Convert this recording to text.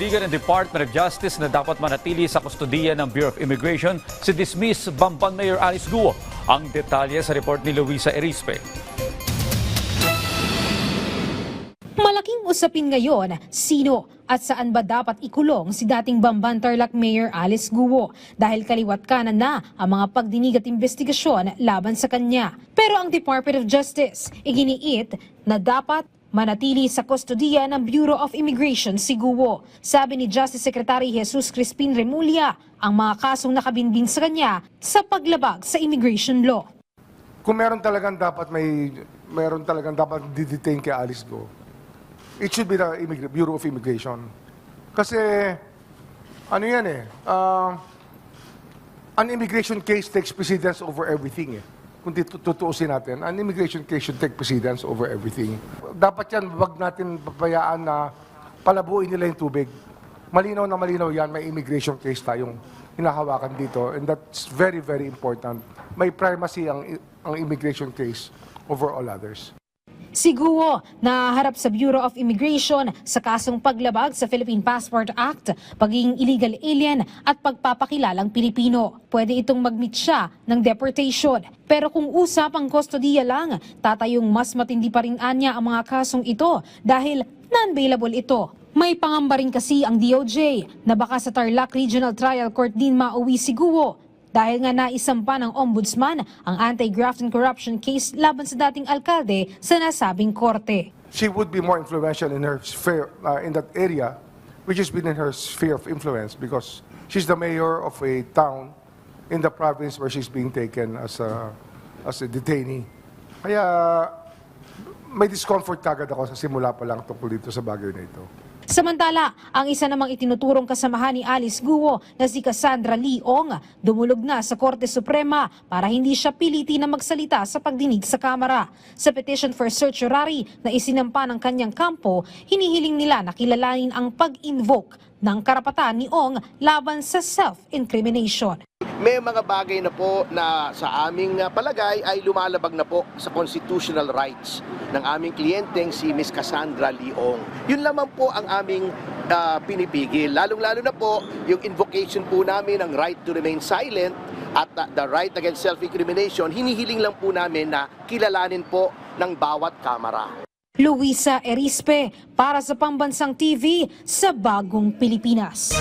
Panindigan ng Department of Justice na dapat manatili sa kustodiya ng Bureau of Immigration si dismiss Bamban Mayor Alice Guo. Ang detalye sa report ni Luisa Erispe. Malaking usapin ngayon, sino at saan ba dapat ikulong si dating Bamban Tarlac Mayor Alice Guo dahil kaliwat kanan na ang mga pagdinig at investigasyon laban sa kanya. Pero ang Department of Justice iginiit na dapat manatili sa kustodiya ng Bureau of Immigration si Guo. Sabi ni Justice Secretary Jesus Crispin Remulla, ang mga kasong nakabinbin sa kanya sa paglabag sa immigration law. Kung meron talagang dapat may meron talagang dapat didetain kay Alice Go, it should be the Immig- Bureau of Immigration. Kasi, ano yan eh, uh, an immigration case takes precedence over everything eh. Kung tutuusin natin, an immigration case should take precedence over everything. Dapat yan, wag natin pabayaan na palabuin nila yung tubig. Malinaw na malinaw yan, may immigration case tayong hinahawakan dito. And that's very, very important. May primacy ang, ang immigration case over all others. Si Guo naharap sa Bureau of Immigration sa kasong paglabag sa Philippine Passport Act, pagiging illegal alien at pagpapakilalang Pilipino. Pwede itong mag-meet siya ng deportation. Pero kung usapang kustodiya lang, tatayong mas matindi pa rin anya ang mga kasong ito dahil non-bailable ito. May pangamba rin kasi ang DOJ na baka sa Tarlac Regional Trial Court din mauwi si Guo dahil nga naisampa ng ombudsman ang anti-graft and corruption case laban sa dating alkalde sa nasabing korte. She would be more influential in her sphere, uh, in that area, which is within her sphere of influence because she's the mayor of a town in the province where she's being taken as a, as a detainee. Kaya may discomfort kagad ako sa simula pa lang tungkol dito sa bagay na ito. Samantala, ang isa namang itinuturong kasamahan ni Alice Guo na si Cassandra Leong dumulog na sa Korte Suprema para hindi siya piliti na magsalita sa pagdinig sa Kamara. Sa petition for certiorari na isinampa ng kanyang kampo, hinihiling nila na kilalanin ang pag-invoke ng karapatan ni Ong laban sa self-incrimination. May mga bagay na po na sa aming uh, palagay ay lumalabag na po sa constitutional rights ng aming kliyenteng si Miss Cassandra Leong. Yun lamang po ang aming uh, pinipigil. Lalong-lalo na po yung invocation po namin ng right to remain silent at uh, the right against self-incrimination, hinihiling lang po namin na kilalanin po ng bawat kamara. Luisa Erispe para sa Pambansang TV sa Bagong Pilipinas.